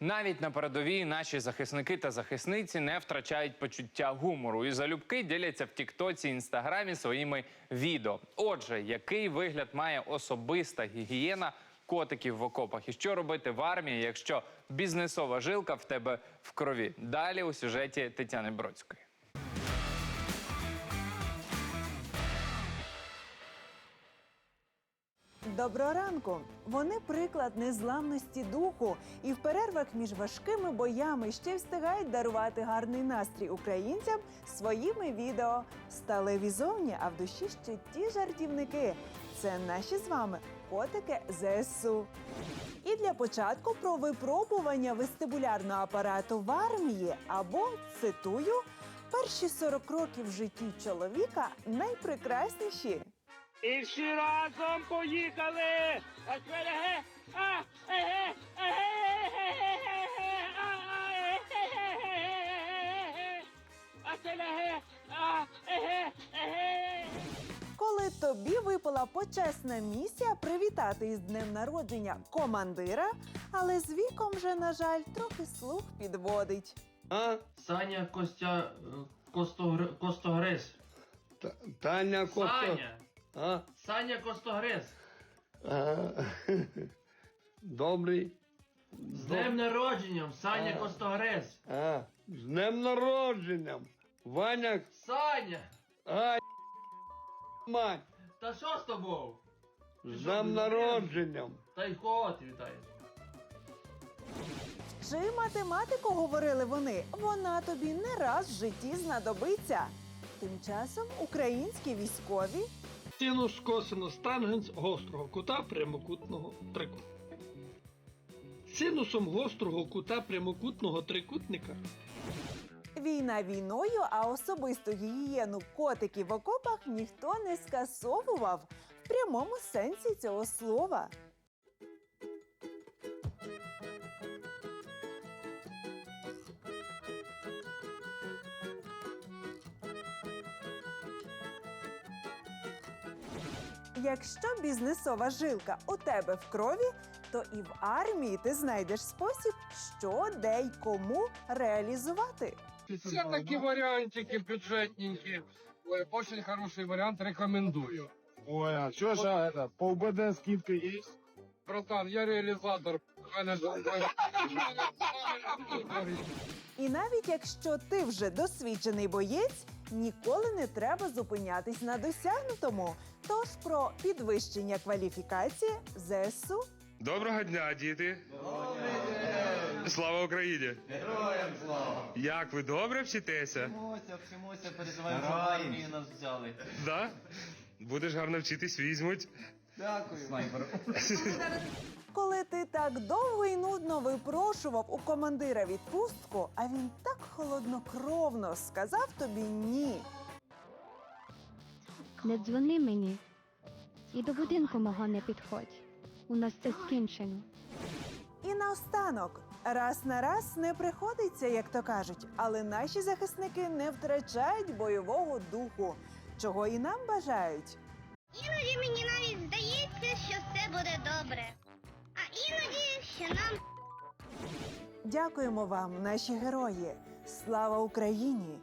Навіть на передовій наші захисники та захисниці не втрачають почуття гумору і залюбки діляться в Тіктоці інстаграмі своїми відео. Отже, який вигляд має особиста гігієна котиків в окопах, і що робити в армії, якщо бізнесова жилка в тебе в крові? Далі у сюжеті Тетяни Бродської. Доброго ранку! Вони приклад незламності духу і в перервах між важкими боями ще встигають дарувати гарний настрій українцям своїми відео. Сталеві зовні, а в душі ще ті жартівники. Це наші з вами котики ЗСУ. І для початку про випробування вестибулярного апарату в армії або цитую: перші 40 років в житті чоловіка найпрекрасніші. І всі разом поїхали! Коли тобі випала почесна місія привітати із днем народження командира, але з віком вже, на жаль, трохи слух підводить. А? Саня Костя е, Костогр... Костогриз. Таня Косто. Саня! А? Саня Костогриз. А? Добрий. З днем народженням, Саня А. Костогриз. А? З днем народженням. Ваня. Саня! Ай, мать. Та що з тобою? З днем народженням. Та й кого ти вітаєш? Чи математику говорили вони? Вона тобі не раз в житті знадобиться. Тим часом українські військові Синус, косинус, тангенс гострого кута прямокутного трикутника. Синусом гострого кута прямокутного трикутника Війна війною, а особисту гігієну котиків в окопах ніхто не скасовував в прямому сенсі цього слова. Якщо бізнесова жилка у тебе в крові, то і в армії ти знайдеш спосіб, що де й кому реалізувати. Все таки вариантики бюджетненькие. Ой, очень хороший вариант, рекомендую. Ой, а что же это? По УБД скидка есть? Братан, я реализатор. І навіть якщо ти вже досвідчений боєць, ніколи не треба зупинятись на досягнутому. Тож про підвищення кваліфікації ЗСУ Доброго дня, діти! Слава Україні! Героям слава! Як ви добре вчитеся? Вчимося, вчимося, переживаємо, армію нас взяли. Да? Будеш гарно вчитись, візьмуть. Дякую. Снайпер. Коли ти так довго і нудно випрошував у командира відпустку, а він так холоднокровно сказав тобі ні. Не дзвони мені і до будинку мого не підходь. У нас це скінчено. І наостанок, раз на раз не приходиться, як то кажуть, але наші захисники не втрачають бойового духу, чого і нам бажають. Іноді мені навіть здається, що все буде добре. А іноді, що нам Дякуємо вам, наші герої! Слава Україні!